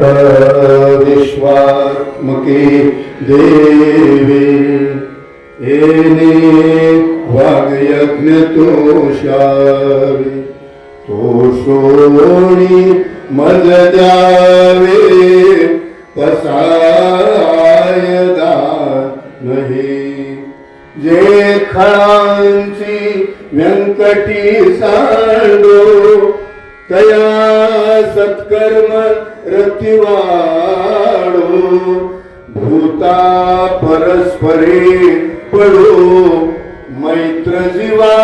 तत् विश्वात्मके देवे येने वाग्यज्ञ तोषावे तोषोणी मज द्यावे पसायदा नाही। जे खळांची व्यंकटी सांडो तया सत्कर्म रतिवाडो भूता परस्परे पडो मैत्र जीवा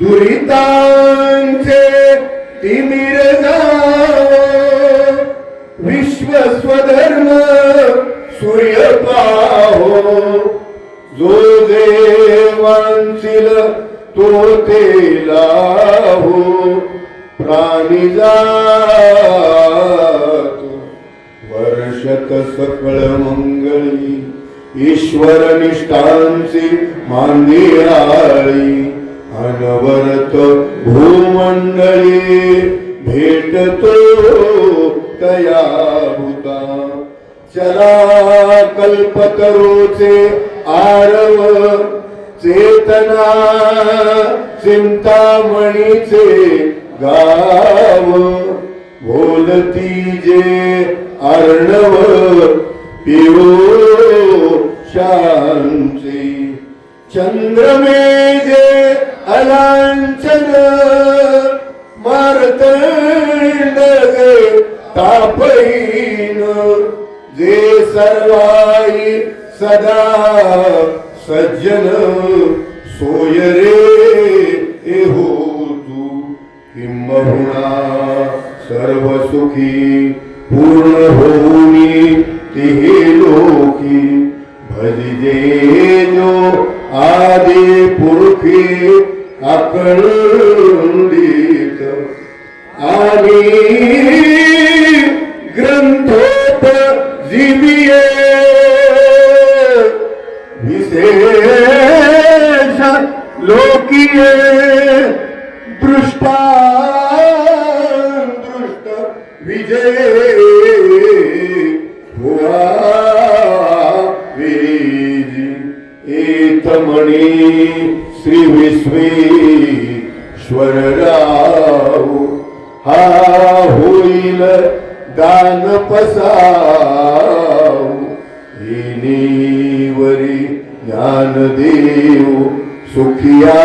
दुरितांचे तिमिर विश्व स्वधर्म सूर्य पाहो जो देवांचिल तो ते लाहो प्राणी जातो. वर्षत सकळ मंगळी ईश्वर निष्ठांची मांदियाळी अनवरत भूमंडळी भेटतो तया भूता. चला कल्पतरोचे आरव चेतना चिंतामणीचे अर्णव पिओ शांती. चंद्रमेघे अलांचन मारतंड तापईन जे सर्वाई सदा सज्जन सोय रे एहो तू. किंबहुना सर्व सुखी पूर्ण होऊनी तिहे लोकी। भजजे जो आदि पुरखी अकळंदित आणि ग्रंथोप जीविये विशेष लोकीये। दृष्ट विजय हुआ वेजी एतमणी श्री हा होईल दान पसाव हिनीवरी ज्ञानदेव सुखिया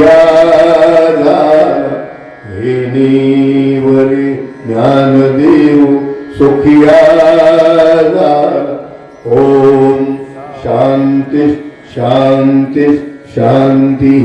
सुखिया झाला हिनीवरी ज्ञानदेव सुखिया झाला ओम शांती शांती शांती.